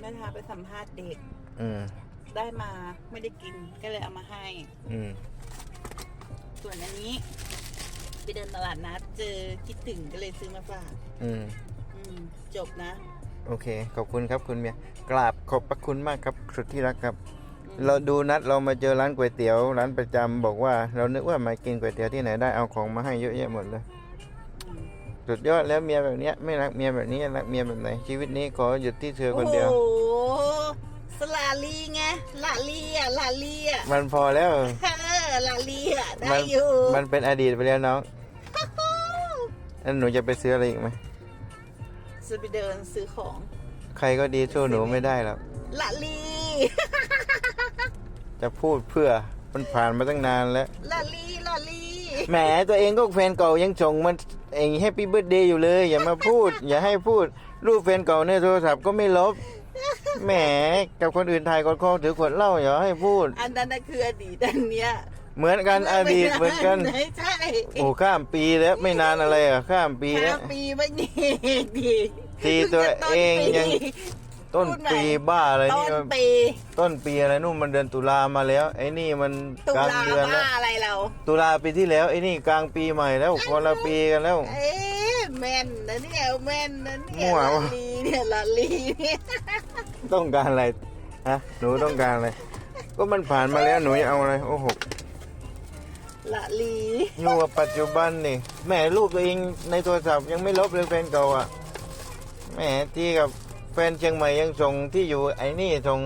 แม่ทาไปสัมภาษณ์เด็ก อืมได้มาไม่ได้กินก็เลยเอามาให้ อืมส่วนอันนี้ไปเดินตลาดนัดเจอคิดถึงก็เลยซื้อมาฝากอืมอืม จบนะโอเค ขอบคุณครับคุณเมียกราบขอบพระคุณมากครับสุดที่รักครับ อืมเราดูนัดเรามาเจอร้านก๋วยเตี๋ยว ร้านประจำบอกว่า เรานึกว่ามากินก๋วยเตี๋ยวที่ไหนได้เอาของมาให้เยอะแยะหมดเลยอืม สุดยอดแล้วเมียแบบเนี้ยไม่รักเมียแบบนี้รักเมียแบบไหน ชีวิตนี้ขอหยุดที่เธอคนเดียว โอ้โหสลาลีไงลาลีอะลาลีอะมันพอแล้ว เออลาลีอะได้มัอยู่มันเป็นอดีตไปแล้วน้องแล้วหนูจะไปซื้ออะไรอีกไหมจะไปเดินซื้อของใครก็ดีสู้หนูไม่ได้หรอกลาลีจะพูดเพื่อมันผ่านมาตั้งนานแล้ว ลาลีลาลี แหมตัวเองก็แฟนเก่ายังส่งมัน เองแฮปปี้เบิร์ดเดย์อยู่เลย อย่ามาพูด อย่าให้พูด รูปแฟนเก่าในโทรศัพท์ก็ไม่ลบ แหม กับคนอื่นถ่ายกดคอถือขวดเหล้าอย่าให้พูด อันนั้นน่ะคืออดีตอันเนี้ยเหมือนกันอดีตเหมือนกันไม่ใช่โอ้ข้ามปีแล้วไม่นานอะไรอะข้ามปีแล้วห้าปีไม่ดีดีทีตัวเองยัง ต้นปีบ้าอะไรต้นี่นมันปีต้นปีอะไรนู่นมันเดือนตุลามาแล้ว ไอ้นี่มันตุกลางลาเดือนแล้ว บ้าอะไรเรา ตุลาปีที่แล้วไอ้นี่กลางปีใหม่แล้วคนละปีกันแล้ว เอ๊ะแม่นนะเนี่ยแม่นนะเนี่มั่ยวลาวะ ลีเนี่ยลาลีเนี่ยต้องการอะไรฮะหนูต้องการอะไรก็มันผ่านมาแล้วหนูจะเอาอะไรโอ้โหลาลีอยู่กับปัจจุบันนี่แหม่รูปตัวเองในโทรศัพท์ยังไม่ลบเลยแฟนเก่าอะแหมที่กับ แฟนเชียงใหม่ยังส่งที่อยู่ไอ้นี่ส่ง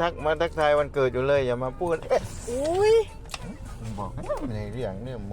ทักมาทักทายวันเกิดอยู่เลยอย่ามาพูด อุ้ย บอกในเรื่องเรื่องโม